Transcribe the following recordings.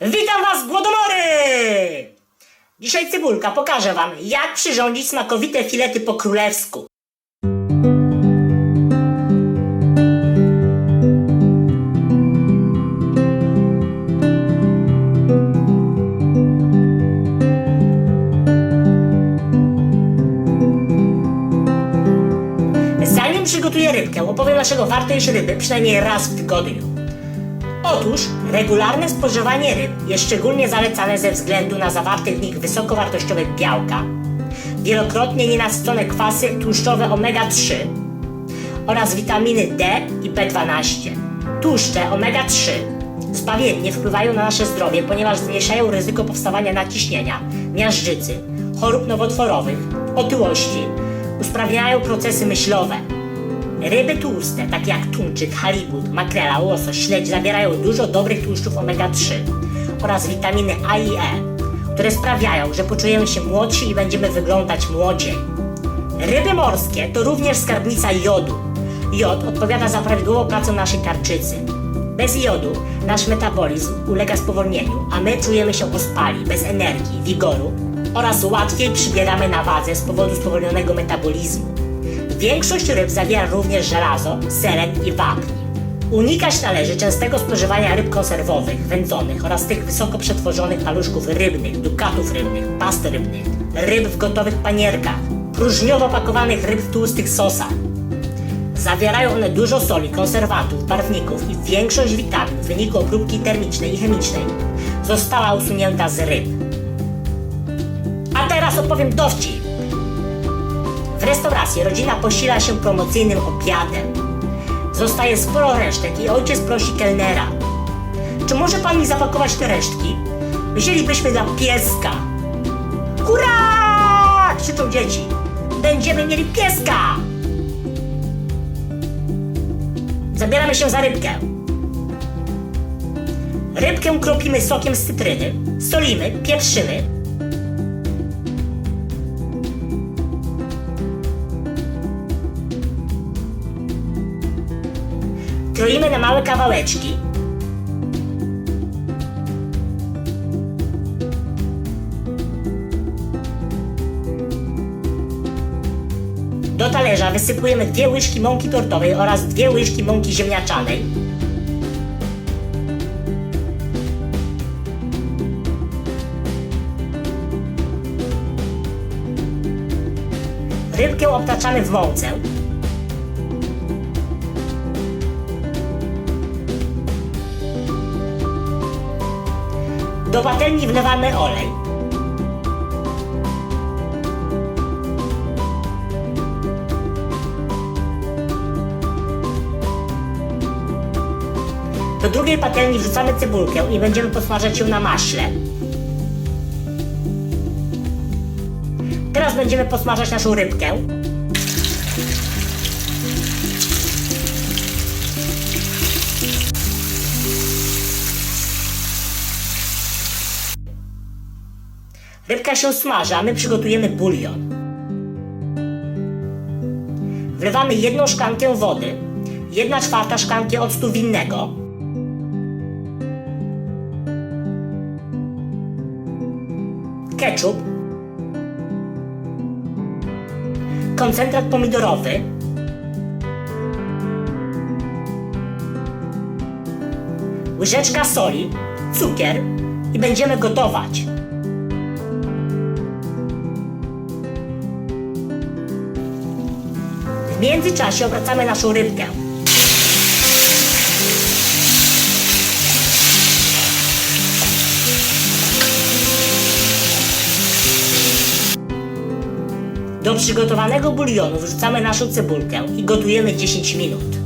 Witam Was, Głodomory! Dzisiaj Cybulka pokaże Wam, jak przyrządzić smakowite filety po królewsku. Zanim przygotuję rybkę, opowiem dlaczego warto jeść ryby przynajmniej raz w tygodniu. Otóż regularne spożywanie ryb jest szczególnie zalecane ze względu na zawarte w nich wysokowartościowe białka, wielokrotnie nienasycone kwasy tłuszczowe omega-3 oraz witaminy D i B12. Tłuszcze omega-3 zbawiennie wpływają na nasze zdrowie, ponieważ zmniejszają ryzyko powstawania nadciśnienia, miażdżycy, chorób nowotworowych, otyłości, usprawniają procesy myślowe, Ryby tłuste, takie jak tuńczyk, halibut, makrela, łosoś, śledź zawierają dużo dobrych tłuszczów omega-3 oraz witaminy A i E, które sprawiają, że poczujemy się młodsi i będziemy wyglądać młodziej. Ryby morskie to również skarbnica jodu. Jod odpowiada za prawidłową pracę naszej tarczycy. Bez jodu nasz metabolizm ulega spowolnieniu, a my czujemy się ospali, bez energii, wigoru oraz łatwiej przybieramy na wadze z powodu spowolnionego metabolizmu. Większość ryb zawiera również żelazo, selen i wapń. Unikać należy częstego spożywania ryb konserwowych, wędzonych oraz tych wysoko przetworzonych paluszków rybnych, dukatów rybnych, pasty rybnych, ryb w gotowych panierkach, próżniowo pakowanych ryb w tłustych sosach. Zawierają one dużo soli, konserwantów, barwników i większość witamin w wyniku obróbki termicznej i chemicznej została usunięta z ryb. A teraz opowiem dowcip. Restauracji rodzina posila się promocyjnym obiadem. Zostaje sporo resztek i ojciec prosi kelnera. Czy może pan mi zapakować te resztki? Wzięlibyśmy dla pieska. Hurra! krzyczą dzieci. Będziemy mieli pieska! Zabieramy się za rybkę. Rybkę kropimy sokiem z cytryny, solimy, pieprzymy, kroimy na małe kawałeczki. Do talerza wysypujemy dwie łyżki mąki tortowej oraz dwie łyżki mąki ziemniaczanej. Rybkę obtaczamy w mące. Do patelni wlewamy olej. Do drugiej patelni wrzucamy cebulkę i będziemy posmażać ją na maśle. Teraz będziemy posmażać naszą rybkę. Się smaży, a my przygotujemy bulion. Wlewamy jedną szklankę wody, jedna czwarta szklanki octu winnego, ketchup, koncentrat pomidorowy, łyżeczka soli, cukier i będziemy gotować. W międzyczasie obracamy naszą rybkę. Do przygotowanego bulionu wrzucamy naszą cebulkę i gotujemy 10 minut.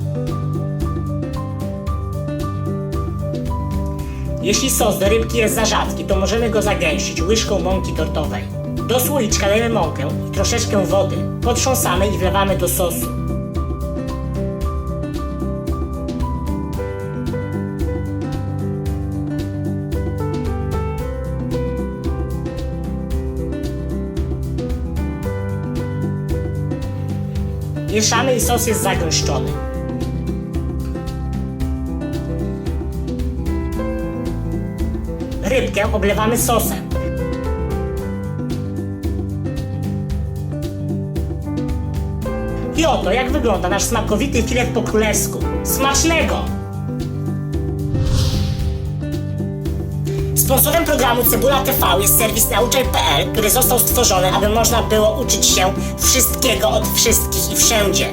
Jeśli sos do rybki jest za rzadki, to możemy go zagęścić łyżką mąki tortowej. Do słoiczka dajemy mąkę i troszeczkę wody. Potrząsamy i wlewamy do sosu. Mieszamy i sos jest zagęszczony. rybkę oblewamy sosem. I oto jak wygląda nasz smakowity filet po królewsku. Smacznego! Sponsorem programu Cebula TV jest serwis nauczaj.pl, który został stworzony, aby można było uczyć się wszystkiego od wszystkich i wszędzie.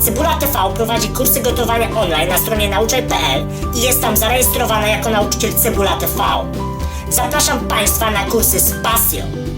Cebula TV prowadzi kursy gotowania online na stronie nauczaj.pl i jest tam zarejestrowana jako nauczyciel Cebula TV. Zapraszam Państwa na kursy z pasją.